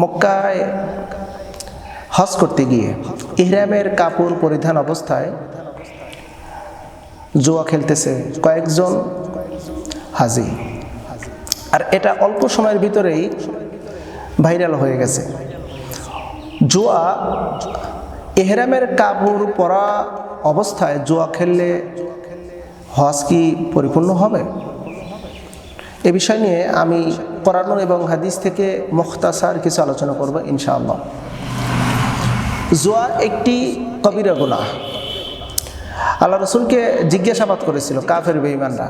মক্কায় হজ করতে গিয়ে ইহরামের কাপড় পরিধান অবস্থায় জুয়া খেলতেছে কয়েকজন হাজি। আর এটা অল্প সময়ের ভিতরেই ভাইরাল হয়ে গেছে। জুয়া এহরামের কাপড় পরা অবস্থায় জুয়া খেললে হজ কি পরিপূর্ণ হবে? এ বিষয় নিয়ে আমি কোরআন এবং হাদিস থেকে মুখতাসার কিছু আলোচনা করব, ইনশাআল্লাহ। জুয়া একটি কবিরা গুনাহ। আল্লাহ রসুলকে জিজ্ঞাসাবাদ করেছিল, কাফের বেঈমানরা।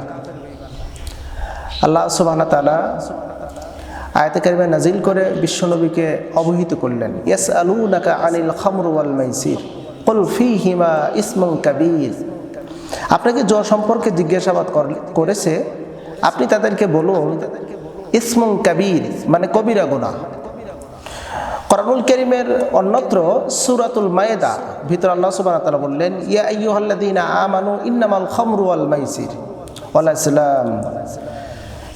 আল্লাহ সুবাহ তালা আয়তে নাজিল করে বিশ্বনবীকে অবহিত করলেন ইয়াস আলু নাকা আনিল খামর ওয়াল মাইসির, কল ফি হিমা ইসমং কাবির। আপনাকে জ্বর সম্পর্কে জিজ্ঞাসাবাদ করেছে আপনি তাদেরকে বলুন ইসমং কাবির মানে কবিরা গুনাহ। কোরআনুল করিমের অন্যত্র সুরাতুল মায়েদা, ভিতর আল্লাহ সুবহানাহু ওয়া তাআলা বললেন, ইয়া আইয়ুহাল্লাযীনা আমানু ইন্নামাল খামরু ওয়াল মাইসির। ওয়াল ইসলাম,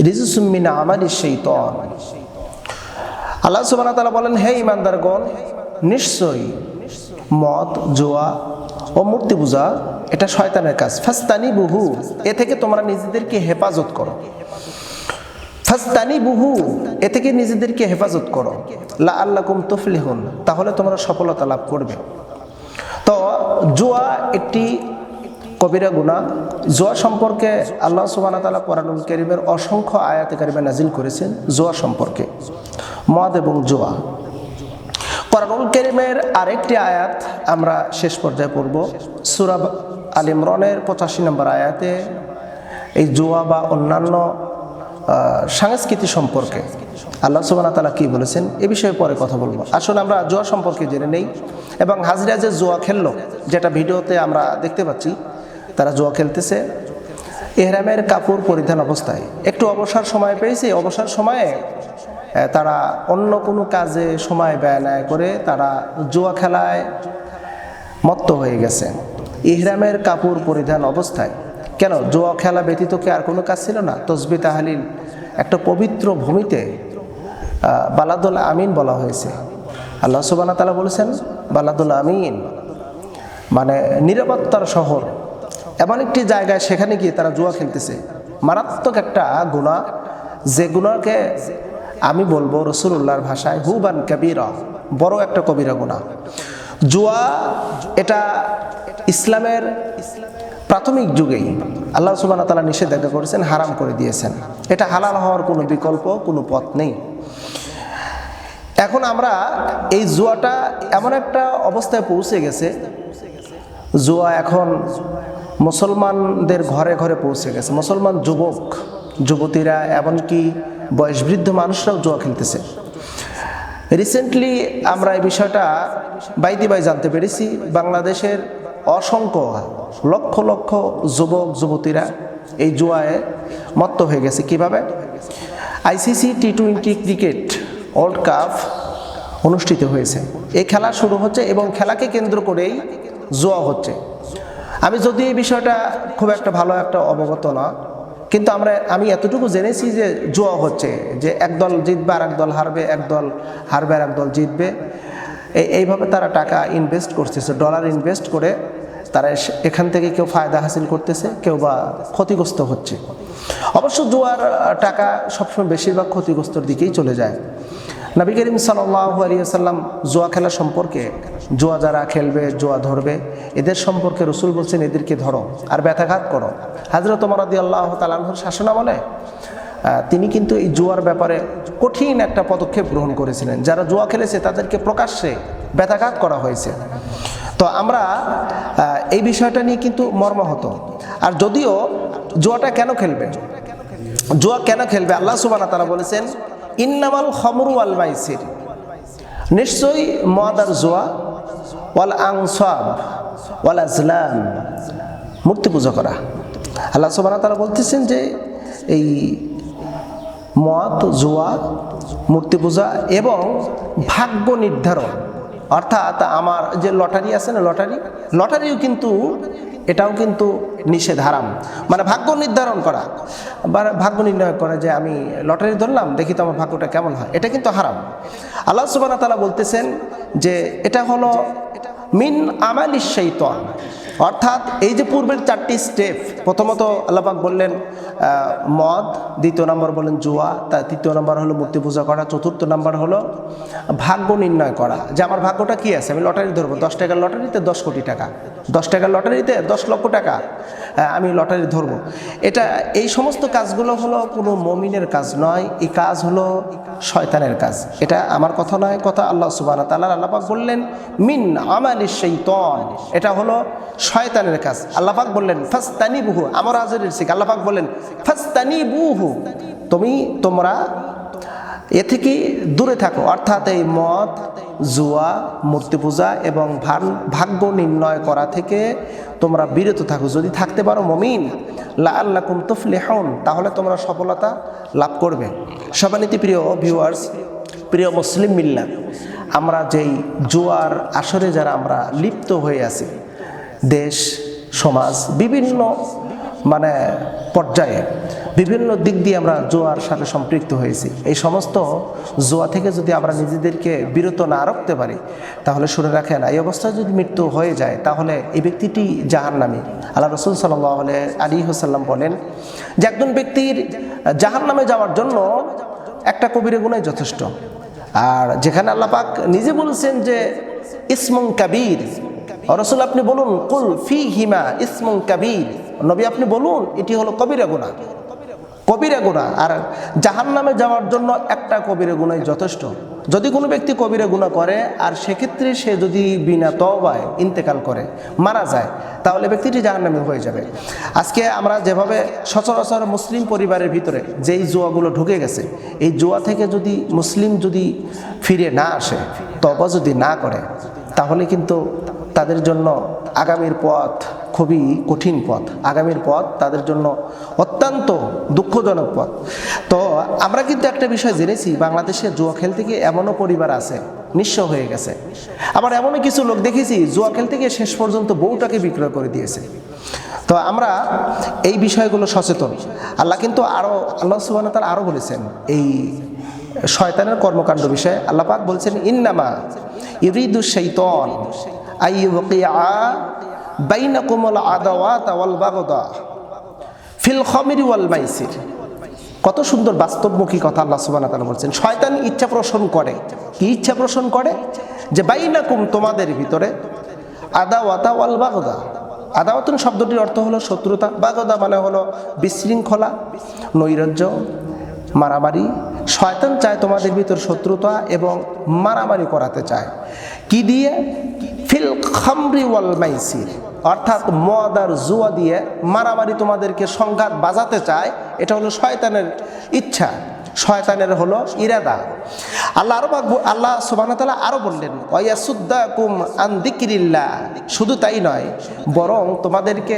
রিজসুম মিন আমালি শাইতান আল্লাহ সুবহানাহু ওয়া তাআলা বলেন, হে ইমানদারগণ নিশ্চয়ই মদ, জুয়া ও মূর্তি পূজা এটা শয়তানের কাজ। ফাস্তানি বহু এ থেকে তোমরা নিজেদেরকে হেফাজত করো। ফাস্তানি বুহু এ থেকে নিজেদেরকে হেফাজত করো। লা আল্লাকুম তফলিহুন, তাহলে তোমরা সফলতা লাভ করবে। তো জুয়া একটি কবিরা গুণা জুয়া সম্পর্কে আল্লাহ সুবাহ তালা কোরআনুল করিমের অসংখ্য আয়াতে কারিমে নাজিল করেছেন জোয়া সম্পর্কে। মদ এবং জোয়া। কোরআনুল করিমের আরেকটি আয়াত আমরা শেষ পর্যায়ে পড়ব। সুরাব আল ইমরনের পঁচাশি নম্বর আয়াতে এই জুয়া বা অন্যান্য সংস্কৃতি সম্পর্কে আল্লাহ সুবাহ তালা কী বলেছেন? এ বিষয়ে পরে কথা বলব। আসলে আমরা জুয়া সম্পর্কে জেনে নেই এবং হাজিরা যে জুয়া খেললো, যেটা ভিডিওতে আমরা দেখতে পাচ্ছি, তারা জুয়া খেলতেছে। এহরামের কাপড় পরিধান অবস্থায়। একটু অবসর সময় পেয়েছে অবসর সময়ে তারা অন্য কোনো কাজে সময় ব্যয় না করে তারা জুয়া খেলায় মত্ত হয়ে গেছে। ইহরামের কাপড় পরিধান অবস্থায়। কেন? জুয়া খেলা ব্যতীত কি আর কোনো কাজ ছিল না? তসবি তাহালিল, একটা পবিত্র ভূমিতে বালাদুল আমিন বলা হয়েছে। আল্লাহ সুবানা তালা বলেছেন, বালাদুল আমিন মানে নিরাপত্তার শহর। এমন একটি জায়গায় সেখানে গিয়ে তারা জুয়া খেলতেছে। মারাত্মক একটা গুণা যে গুণাকে আমি বলব রসুল্লাহর ভাষায় হুবান কবিরা, বড় একটা কবিরা গুণা জুয়া, এটা ইসলামের প্রাথমিক যুগেই আল্লাহ সুবাহ তালা নিষেধাজ্ঞা করেছেন, হারাম করে দিয়েছেন। এটা হালাল হওয়ার কোনো বিকল্প, কোনো পথ নেই। এখন আমরা এই জুয়াটা এমন একটা অবস্থায় পৌঁছে গেছে, জুয়া এখন মুসলমানদের ঘরে ঘরে পৌঁছে গেছে। মুসলমান যুবক, যুবতীরা, এমনকি বয়সবৃদ্ধ মানুষরাও জুয়া খেলতেছে। রিসেন্টলি আমরা এই বিষয়টা বাইদি বাই জানতে পেরেছি। বাংলাদেশের অসংখ্য, লক্ষ লক্ষ যুবক, যুবতীরা এই জুয়ায় মত্ত হয়ে গেছে। কীভাবে? ICC T twenty cricket world cup অনুষ্ঠিত হয়েছে। এই খেলা শুরু হচ্ছে এবং খেলাকে কেন্দ্র করেই জুয়া হচ্ছে। আমি যদি এই বিষয়টা খুব একটা ভালো একটা অবগত না, কিন্তু আমরা, আমি এতটুকু জেনেছি যে জুয়া হচ্ছে, যে একদল জিতবে আর একদল হারবে একদল হারবে আর একদল জিতবে। এইভাবে তারা টাকা ইনভেস্ট করতেছে ডলার ইনভেস্ট করে তারা এখান থেকে কেউ ফায়দা হাসিল করতেছে কেউ বা ক্ষতিগ্রস্ত হচ্ছে। অবশ্য জুয়ার টাকা সবসময় বেশিরভাগ ক্ষতিগ্রস্তর দিকেই চলে যায়। নবী করিম সাল্লাহ আলিয়াল্লাম জুয়া খেলা সম্পর্কে জুয়া যারা খেলবে জুয়া ধরবে এদের সম্পর্কে রসুল বলছেন এদেরকে ধরো আর ব্যথাঘাত করো। হাজরত মরাদি আল্লাহ তালাহর শাসনামলে আহ, তিনি কিন্তু এই জুয়ার ব্যাপারে কঠিন একটা পদক্ষেপ গ্রহণ করেছিলেন। যারা জুয়া খেলেছে, তাদেরকে প্রকাশ্যে ব্যথাঘাত করা হয়েছে। তো আমরা এই বিষয়টা নিয়ে কিন্তু মর্মাহত। আর যদিও জুয়াটা কেন খেলবে? জুয়া কেন খেলবে? আল্লাহ সুবাহ তারা বলেছেন, ইন্নামাল খমরু আল মাইসির। নিশ্চয়ই মদ আর জুয়া, ওয়াল আংসাব ওয়াল আজলাম, মূর্তি পূজা করা। আল্লাহ সুবাহ তারা বলতেছেন যে, এই মদ জুয়া মূর্তি পূজা এবং ভাগ্য নির্ধারণ। অর্থাৎ আমার যে লটারি আছে না লটারি, লটারিও কিন্তু, এটাও কিন্তু নিষেধ হারাম মানে ভাগ্য নির্ধারণ করা। বা ভাগ্য নির্ণয় করা যে আমি লটারি ধরলাম, দেখি তো আমার ভাগ্যটা কেমন হয়। এটা কিন্তু হারাম। আল্লাহ সুবাহ তালা বলতেছেন যে এটা হলো মিন আমালি অর্থাৎ এই যে পূর্বের চারটি স্টেপ প্রথমত আল্লাপাক বললেন মদ, দ্বিতীয় নম্বর বললেন জুয়া, তা তৃতীয় নম্বর হলো মূর্তি পূজা করা, চতুর্থ নম্বর হলো ভাগ্য নির্ণয় করা। যে আমার ভাগ্যটা কি আছে? আমি লটারি ধরবো, দশ টাকার লটারিতে দশ কোটি টাকা। দশ টাকার লটারিতে দশ লক্ষ টাকা আমি লটারি ধরবো। এটা, এই সমস্ত কাজগুলো হলো কোনো মমিনের কাজ নয়, এই কাজ হলো শয়তানের কাজ। এটা আমার কথা নয়, কথা আল্লাহ সুবাহ তাল্লাহ আল্লাপাক বললেন, মিন আমালি শৈতন। এটা হলো শয়তানের কাজ। আল্লাপাক বললেন ফাস্তানি বুহু আমার হাজরের শিখ আল্লাপাক বললেন ফাস্তানি বুহু তুমি, তোমরা এ থেকে দূরে থাকো, অর্থাৎ এই মদ, জুয়া মূর্তি পূজা এবং ভাগ্য নির্ণয় করা থেকে তোমরা বিরত থাকো। যদি থাকতে পারো মমিন লা আল্লাহ কুম তুফলিহন, তাহলে তোমরা সফলতা লাভ করবে। সবানীতি প্রিয় ভিউয়ার্স প্রিয় মুসলিম মিল্লা আমরা যেই জুয়ার আসরে যারা আমরা লিপ্ত হয়ে আছি, দেশ, সমাজ, বিভিন্ন মানে পর্যায়ে বিভিন্ন দিক দিয়ে আমরা জোয়ার সাথে সম্পৃক্ত হয়েছি। এই সমস্ত জোয়া থেকে যদি আমরা নিজেদেরকে বিরত না রাখতে পারি, তাহলে শুনে রাখেন, এই অবস্থায় যদি মৃত্যু হয়ে যায়, তাহলে এই ব্যক্তিটি জাহান নামে আল্লাহ রসুল সাল্লাহ আলী হোসাল্লাম বলেন, যে একজন ব্যক্তির জাহান নামে যাওয়ার জন্য একটা কবিরে গুণাই যথেষ্ট। আর যেখানে আল্লাপাক নিজে বলছেন যে ইসমং কাবির। রসুল আপনি বলুন, কুল ফি হিমা ইসমং কাবির। নবী আপনি বলুন, এটি হলো কবিরা গুণা। কবিরা গুণা আর জাহান নামে যাওয়ার জন্য একটা কবিরা গুণাই যথেষ্ট। যদি কোনো ব্যক্তি কবিরা গুণা করে, আর সেক্ষেত্রে সে যদি বিনা তবায় ইন্তেকাল করে, মারা যায়, তাহলে ব্যক্তিটি জাহান নামে হয়ে যাবে। আজকে আমরা যেভাবে সচরাচর মুসলিম পরিবারের ভিতরে যেই জুয়াগুলো ঢুকে গেছে, এই জুয়া থেকে যদি মুসলিম যদি ফিরে না আসে তবা যদি না করে, তাহলে কিন্তু তাদের জন্য আগামীর পথ খুবই কঠিন পথ, আগামীর পথ তাদের জন্য অত্যন্ত দুঃখজনক পথ। তো আমরা কিন্তু একটা বিষয় জেনেছি, বাংলাদেশে জুয়া খেলতে গিয়ে এমনও পরিবার আছে, নিঃস্ব হয়ে গেছে। আবার এমনও কিছু লোক দেখেছি, জুয়া খেলতে গিয়ে শেষ পর্যন্ত বউটাকে বিক্রয় করে দিয়েছে। তো আমরা এই বিষয়গুলো সচেতন। আল্লাহ কিন্তু আরও আল্লাহ সুবাহ তার আরও বলেছেন এই শয়তানের কর্মকাণ্ড বিষয়ে। আল্লাহ পাক বলছেন, ইন্নামা ইউরিদু শৈতন আই ওয়াল বাগদা। ফিল ওয়াল মাইসির। কত সুন্দর বাস্তবমুখী কথা আল্লাহ তালা বলছেন। শয়তান ইচ্ছা পোষণ করে। কি ইচ্ছা পোষণ করে? যে বাইনাকুম তোমাদের ভিতরে আদাওয়াতা ওয়াল বাগদা। আদাওয়াতুন শব্দটির অর্থ হলো শত্রুতা। বাগদা মানে হলো বিশৃঙ্খলা, নৈরাজ্য, মারামারি। শয়তান চায় তোমাদের ভিতর শত্রুতা এবং মারামারি করাতে চায়। কি দিয়ে? ফিল খামরি ওয়াল মাইসির। অর্থাৎ মদ আর জুয়া দিয়ে মারামারি তোমাদেরকে সংঘাত বাজাতে চায়, এটা হলো শয়তানের ইচ্ছা। শয়তানের হলো ইরাদা। আল্লাহ আরও আল্লাহ সুবাহতাল্লাহ আরও বললেন ওয়াসুদ্দাকুম আন দিকিরিল্লাহ শুধু তাই নয়, বরং তোমাদেরকে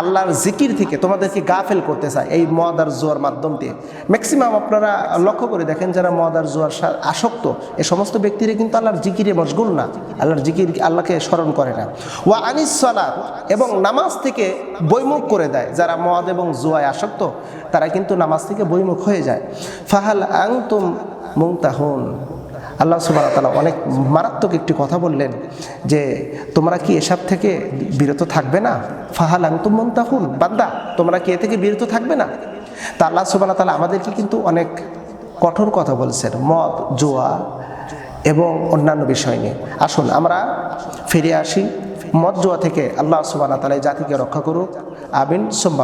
আল্লাহর জিকির থেকে তোমাদেরকে গাফেল করতে চায় এই মদ আর জুয়ার মাধ্যম দিয়ে। ম্যাক্সিমাম আপনারা লক্ষ্য করে দেখেন যারা মদ আর জুয়ার আসক্ত, এ সমস্ত ব্যক্তিরা কিন্তু আল্লাহর জিকিরে মশগুল না। আল্লাহর জিকির আল্লাহকে স্মরণ করে না। ওয়া আনিস সালাত, এবং নামাজ থেকে বৈমুখ করে দেয়। যারা মদ এবং জুয়ায় আসক্ত, তারা কিন্তু নামাজ থেকে বৈমুখ হয়ে যায়। ফাহাল আং তুম মুংতাহুন আল্লাহ সুবাহ তালা অনেক মারাত্মক একটি কথা বললেন যে তোমরা কি এসব থেকে বিরত থাকবে না? ফাহাল আং তুম মুংতাহুন বান্দা, তোমরা কি এ থেকে বিরত থাকবে না? তা আল্লাহ সুবাহ তালা আমাদেরকে কিন্তু অনেক কঠোর কথা বলছেন। মদ, জোয়া এবং অন্যান্য বিষয় নিয়ে। আসুন, আমরা ফিরে আসি। মদ, জোয়া থেকে আল্লাহ সুবাহ তালা জাতিকে রক্ষা করুক। আবিন সোম্বা